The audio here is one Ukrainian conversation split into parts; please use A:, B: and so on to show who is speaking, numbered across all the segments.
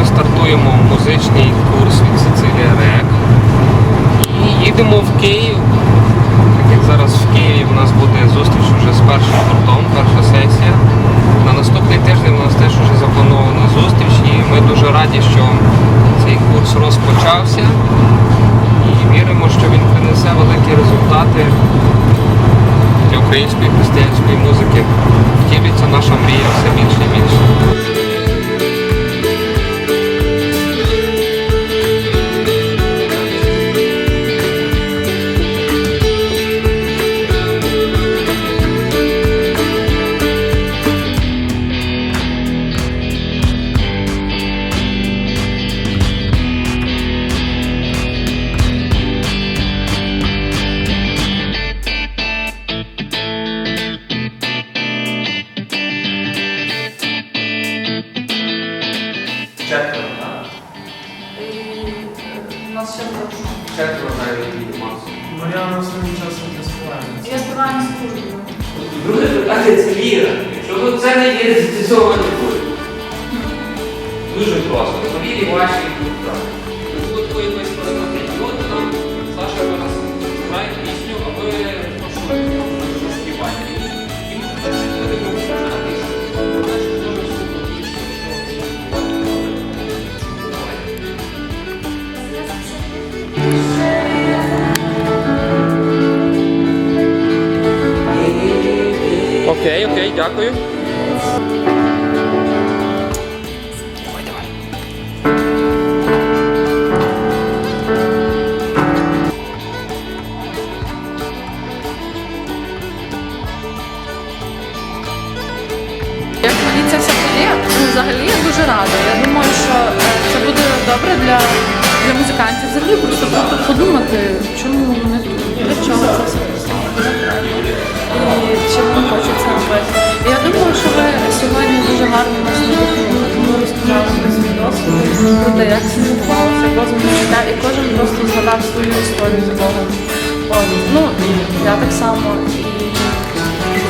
A: ми стартуємо музичний курс від Сицилія Рек. І їдемо в Київ. Так як зараз в Києві в нас буде зустріч вже з першим гуртом, перша сесія. На наступний тиждень у нас теж вже запланована зустріч і ми дуже раді, що цей курс розпочався і віримо, що він принесе великі результати для української християнської музики. Втілюється наша мрія все більше і більше.
B: У нас ще прошу.
A: Четверо навіть масу.
C: Мар'яна своїм часом не співає.
B: Я співаю на службу.
A: Друге питання це віра. Якщо це не є реалізовано, не буде. Дуже просто. Повірі ваші. так. Окей, окей, дякую. Давай, давай.
B: Як мені подія, ну, взагалі я дуже рада. Я думаю, що е, це буде добре для, для музикантів. Взагалі просто просто подумати, чому вони тут, те, як це відбувалося, кожен життя, і кожен просто згадав свою історію з Богом. От, ну, я так само.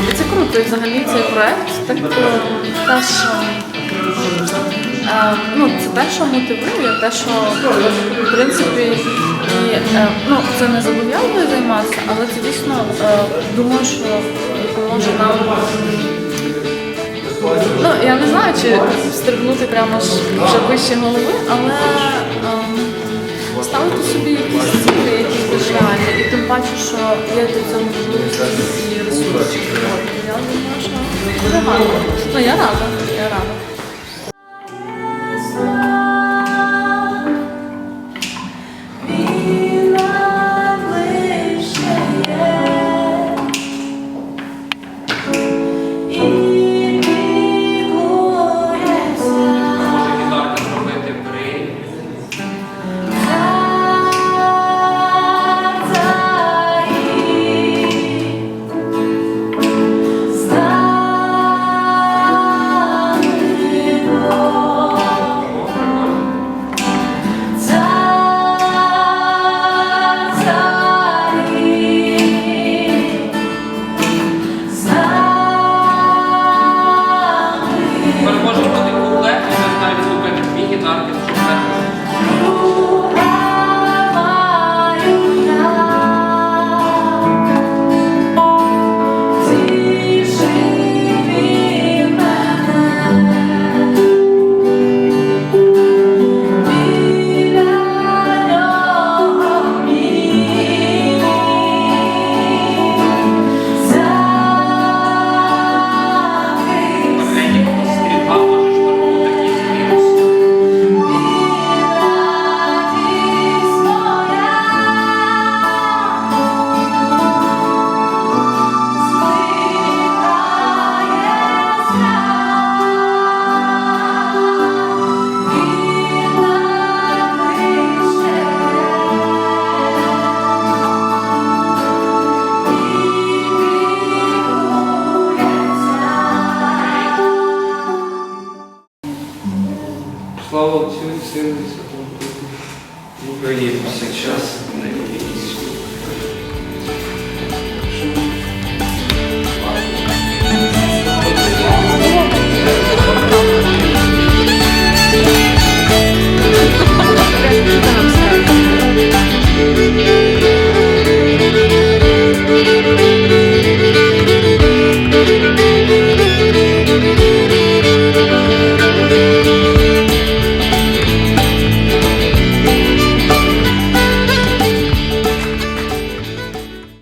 B: І це круто, і взагалі цей проект так е, теж е, ну, це те, що мотивує, те, що в принципі і, е, ну, це не зобов'язує займатися, але це дійсно е, думаю, що допоможе нам. Ну, я не знаю, чи стрибнути прямо ж вже вище голови, але ем, ставити собі якісь цілі, якісь бажання, і тим паче, що є до цього можливості і ресурси. Я думаю, що це гарно. Ну, я рада, я рада. слава Отцю і Сину і Святому Духу, в Україні повсякчас.